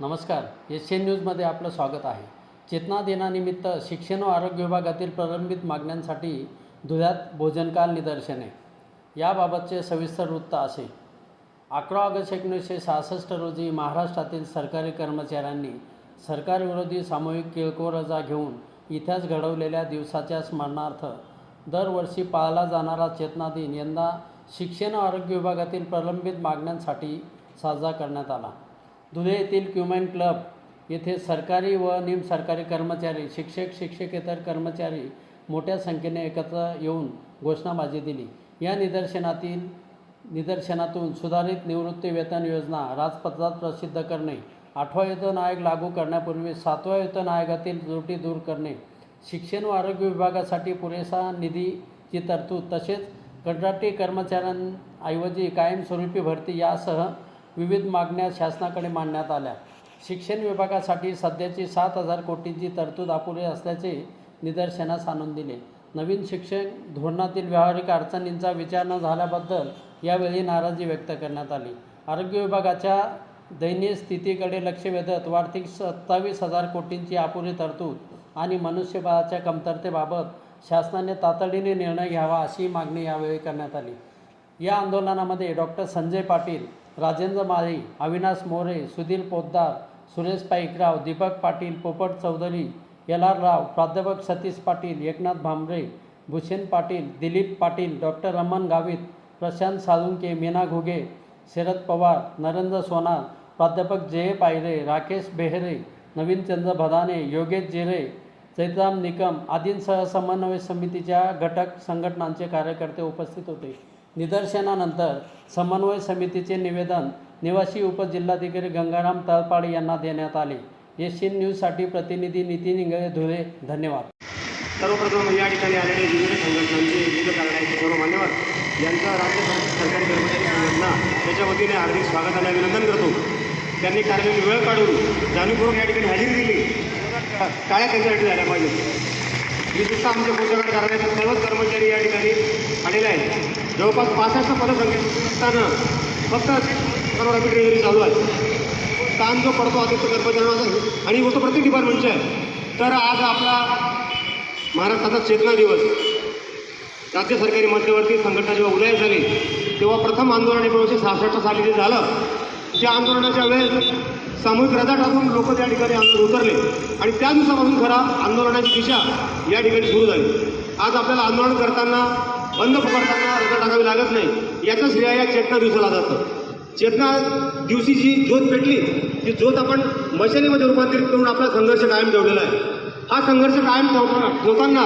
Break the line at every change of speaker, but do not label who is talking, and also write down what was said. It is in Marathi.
नमस्कार. एस एन न्यूजमध्ये आपलं स्वागत आहे. चेतना दिनानिमित्त शिक्षण व आरोग्य विभागातील प्रलंबित मागण्यांसाठी धुळ्यात भोजनकाल निदर्शने. याबाबतचे सविस्तर वृत्त असे. अकरा ऑगस्ट एकोणीसशे सहासष्ट रोजी महाराष्ट्रातील सरकारी कर्मचाऱ्यांनी सरकारविरोधी सामूहिक किरकोळ रजा घेऊन इतिहास घडवलेल्या दिवसाच्या स्मरणार्थ दरवर्षी पाळला जाणारा चेतना दिन यंदा शिक्षण व आरोग्य विभागातील प्रलंबित मागण्यांसाठी साजरा करण्यात आला. धुळे येथील क्युमेन क्लब येथे सरकारी व निमसरकारी कर्मचारी शिक्षक शिक्षकेतर कर्मचारी मोठ्या संख्येने एकत्र येऊन घोषणाबाजी दिली. या निदर्शनातील निदर्शनातून सुधारित निवृत्ती वेतन योजना राजपत्रात प्रसिद्ध करणे आठवा वेतन आयोग लागू करण्यापूर्वी सातवा वेतन आयोगातील त्रुटी दूर करणे शिक्षण व आरोग्य विभागासाठी पुरेसा निधीची तरतूद तसेच कंत्राटी कर्मचाऱ्यांऐवजी कायमस्वरूपी भरती यासह विविध मागण्या शासनाकडे मांडण्यात आल्या. शिक्षण विभागासाठी सध्याची सात हजार कोटींची तरतूद अपुरी असल्याचे निदर्शनास आणून दिले. नवीन शिक्षण धोरणातील व्यावहारिक अडचणींचा विचार न झाल्याबद्दल यावेळी नाराजी व्यक्त करण्यात आली. आरोग्य विभागाच्या दैनीय स्थितीकडे लक्ष वेधत वार्षिक सत्तावीस हजार कोटींची अपुरी तरतूद आणि मनुष्यबळाच्या कमतरतेबाबत शासनाने तातडीने निर्णय घ्यावा अशी मागणी यावेळी करण्यात आली. या आंदोलनामध्ये doctor Sanjay Patil Rajendra Mali Avinash More Sudhir Poddar Suresh Paikrao Deepak Patil Popat Chaudhari L R Rao प्राध्यापक सतीश पाटील एकनाथ भांबरे भूषण पाटील दिलीप पाटील डॉक्टर रमण गावित प्रशांत साळुंके मीना घुगे शरद पवार नरेंद्र सोनार प्राध्यापक जय पायरे राकेश बेहरे नवीनचंद्र भदाने योगेश जिरे चैत्राम निकम आदींसह समन्वय समितीच्या घटक संघटनांचे कार्यकर्ते उपस्थित होते. निदर्शनानंतर समन्वय समितीचे निवेदन निवासी उपजिल्हाधिकारी गंगाराम तळपाडे यांना देण्यात आले. एशियन न्यूजसाठी प्रतिनिधी नितीन इंगळे धुळे धन्यवाद.
सर्वप्रथम या ठिकाणी आलेले विविध संघटनांचे विविध करण्याचे सर्व मान्यवर यांचं राज्य सरकारी कर्मचारी संघटना त्याच्या वतीने हार्दिक स्वागत आणि अभिनंदन करतो. त्यांनी कार्यालयीन वेळ काढून जाणीवपूर्वक या ठिकाणी हजेरी दिली. टाळ्या त्यांच्यासाठी झाल्या पाहिजे. विशेषतः आमच्या पोषकात कार्यालयाचे सर्वच कर्मचारी या ठिकाणी आलेले आहेत. जवळपास पासष्ट पदसंख्या असताना फक्त रॅपिड ट्रेजरी चालू आहे. ताण जो पडतो अतिरिक्त कर्मचाऱ्यांना आणि होतो प्रत्येक डिपार्टमेंटचे आहे. तर आज आपला महाराष्ट्राचा चेतना दिवस राज्य सरकारी मध्यवर्ती संघटना जेव्हा उदय झाली तेव्हा प्रथम आंदोलन एकोणीसशे सहासष्ट साली जे झालं त्या आंदोलनाच्या वेळेस सामूहिक रजा टाकून लोक त्या ठिकाणी आंदोलन उतरले. आणि त्या दिवसापासून खरा आंदोलनाची दिशा या ठिकाणी सुरू झाली. आज आपल्याला आंदोलन करताना बंद पकडताना रजा टाकावी लागत नाही. याचं श्रेय या चेतना दिवसाला जातं. चेतना दिवशी जी ज्योत पेटली ती ज्योत आपण मशालीमध्ये रूपांतरित करून आपला संघर्ष कायम ठेवलेला आहे. हा संघर्ष कायम ठेवताना ठेवताना